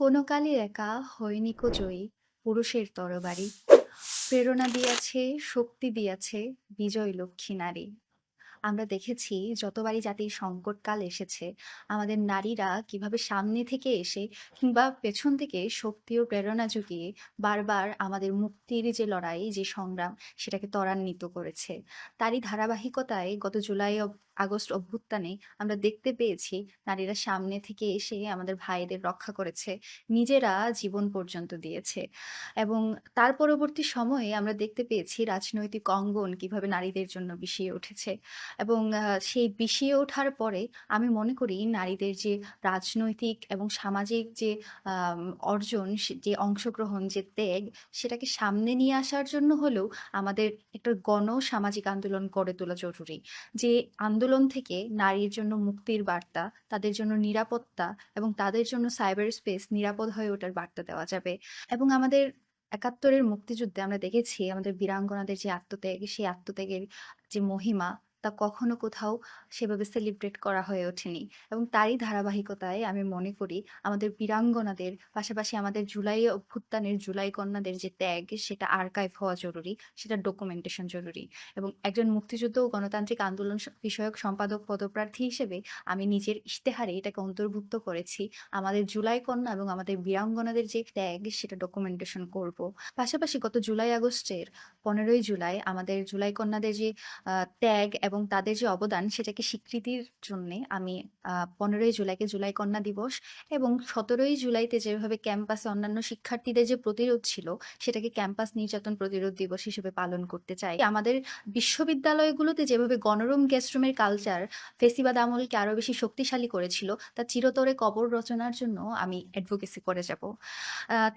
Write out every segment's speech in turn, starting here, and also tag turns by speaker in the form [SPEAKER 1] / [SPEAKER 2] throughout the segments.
[SPEAKER 1] কোনো কালে একা হয়নিকো জয়ী পুরুষের তরবারি। প্রেরণা দিয়াছে, শক্তি দিয়াছে বিজয় লক্ষ্মী নারী। আমরা দেখেছি যতবারই জাতির সংকটকাল এসেছে, আমাদের নারীরা কীভাবে সামনে থেকে এসে কিংবা পেছন থেকে শক্তি ও প্রেরণা জুগিয়ে বারবার আমাদের মুক্তির যে লড়াই, যে সংগ্রাম, সেটাকে ত্বরান্বিত করেছে। তারই ধারাবাহিকতায় গত জুলাই আগস্ট অভ্যুত্থানে আমরা দেখতে পেয়েছি নারীরা সামনে থেকে এসে আমাদের ভাইদের রক্ষা করেছে, নিজেরা জীবন পর্যন্ত দিয়েছে। এবং তার পরবর্তী সময়ে আমরা দেখতে পেয়েছি রাজনৈতিক অঙ্গন কীভাবে নারীদের জন্য বিষিয়ে উঠেছে। এবং সেই বিষিয়ে ওঠার পরে আমি মনে করি নারীদের যে রাজনৈতিক এবং সামাজিক যে অর্জন যে অংশগ্রহণ, যে ত্যাগ, সেটাকে সামনে নিয়ে আসার জন্য হলেও আমাদের একটা গণ সামাজিক আন্দোলন গড়ে তোলা জরুরি। যে আন্দোলন থেকে নারীর জন্য মুক্তির বার্তা, তাদের জন্য নিরাপত্তা এবং তাদের জন্য সাইবার স্পেস নিরাপদ হয়ে ওঠার বার্তা দেওয়া যাবে। এবং আমাদের একাত্তরের মুক্তিযুদ্ধে আমরা দেখেছি আমাদের বীরাঙ্গনাদের যে আত্মত্যাগ, সেই আত্মত্যাগের যে মহিমা তা কখনো কোথাও সেভাবে সেলিব্রেট করা হয়ে ওঠেনি। এবং তারই ধারাবাহিকতায় আমি মনে করি আমাদের বীরাঙ্গনাদের, পাশাপাশি আমাদের জুলাই অভ্যুত্থানের জুলাই কন্যাদের যে ত্যাগ, সেটা আর্কাইভ হওয়া জরুরি, সেটা ডকুমেন্টেশন জরুরি। এবং একজন মুক্তিযুদ্ধ ও গণতান্ত্রিক আন্দোলন বিষয়ক সম্পাদক পদপ্রার্থী হিসেবে আমি নিজের ইশতেহারে এটাকে অন্তর্ভুক্ত করেছি। আমাদের জুলাই কন্যা এবং আমাদের বীরাঙ্গনাদের যে ত্যাগ, সেটা ডকুমেন্টেশন করব। পাশাপাশি গত জুলাই আগস্টের পনেরোই জুলাই আমাদের জুলাই কন্যাদের যে ত্যাগ এবং তাদের যে অবদান সেটাকে স্বীকৃতির জন্য আমি পনেরোই জুলাইকে জুলাই কন্যা দিবস এবং সতেরোই জুলাইতে যেভাবে ক্যাম্পাসে অন্যান্য শিক্ষার্থীদের যে প্রতিরোধ ছিল, সেটাকে ক্যাম্পাস নির্যাতন প্রতিরোধ দিবস হিসেবে পালন করতে চাই। আমাদের বিশ্ববিদ্যালয়গুলোতে যেভাবে গণরুম গেস্টরুমের কালচার, ফেসিবাদ আমলকে আরও বেশি শক্তিশালী করেছিল, তা চিরতরে কবর রচনার জন্য আমি অ্যাডভোকেসি করে যাব।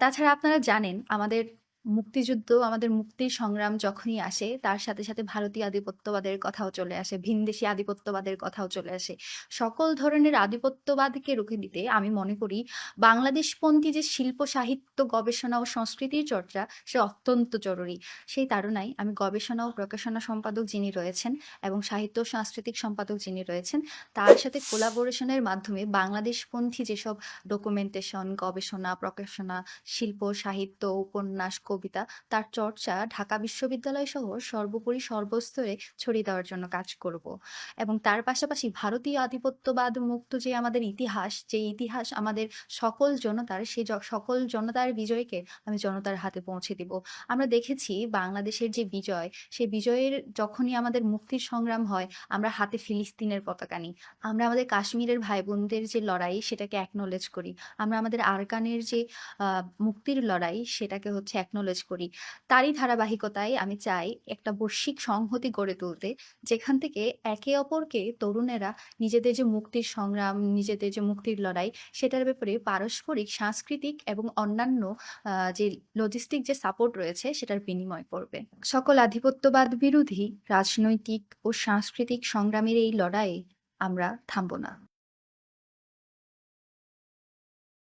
[SPEAKER 1] তাছাড়া আপনারা জানেন, আমাদের মুক্তিযুদ্ধ, আমাদের মুক্তির সংগ্রাম যখনই আসে, তার সাথে সাথে ভারতীয় আধিপত্যবাদের কথাও চলে আসে, ভিনদেশি আধিপত্যবাদের কথাও চলে আসে। সকল ধরনের আধিপত্যবাদকে রুখে দিতে আমি মনে করি, বাংলাদেশপন্থী যে শিল্প, সাহিত্য, গবেষণা ও সংস্কৃতির চর্চা, সে অত্যন্ত জরুরি। সেই তাড়নায় আমি গবেষণা ও প্রকাশনা সম্পাদক যিনি রয়েছেন এবং সাহিত্য ও সাংস্কৃতিক সম্পাদক যিনি রয়েছেন, তার সাথে কোলাবোরেশনের মাধ্যমে বাংলাদেশপন্থী যেসব ডকুমেন্টেশন গবেষণা, প্রকাশনা, শিল্প, সাহিত্য, উপন্যাস কবিতা, তার চর্চা ঢাকা বিশ্ববিদ্যালয় সহ সর্বোপরি সর্বস্তরে ছড়িয়ে দেওয়ার জন্য কাজ করব। এবং তার পাশাপাশি ভারতীয় আধিপত্যবাদ মুক্ত যে আমাদের ইতিহাস, যে ইতিহাস আমাদের সকল জনতার জ- সকল জনতার বিজয়কে আমি জনতার হাতে পৌঁছে দিব। আমরা দেখেছি বাংলাদেশের যে বিজয়, সে বিজয়ের যখনই আমাদের মুক্তির সংগ্রাম হয়, আমরা হাতে ফিলিস্তিনের পতাকা নিই। আমরা আমাদের কাশ্মীরের ভাই বোনদের যে লড়াই, সেটাকে অ্যাকনোলেজ করি। আমরা আমাদের আরকানের যে মুক্তির লড়াই, সেটাকে হচ্ছে অ্যাকনোলেজ করি। তারই ধারাবাহিকতায় আমি চাই একটা বৈশ্বিক সংহতি গড়ে তুলতে, যেখান থেকে একে অপরকে তরুণেরা নিজেদের যে মুক্তির সংগ্রাম, নিজেদের যে মুক্তির লড়াই, সেটার ব্যাপারে পারস্পরিক, সাংস্কৃতিক এবং অন্যান্য যে লজিস্টিক যে সাপোর্ট রয়েছে, সেটার বিনিময় করবে। সকল আধিপত্যবাদ বিরোধী রাজনৈতিক ও সাংস্কৃতিক সংগ্রামের এই লড়াইয়ে আমরা থামব না।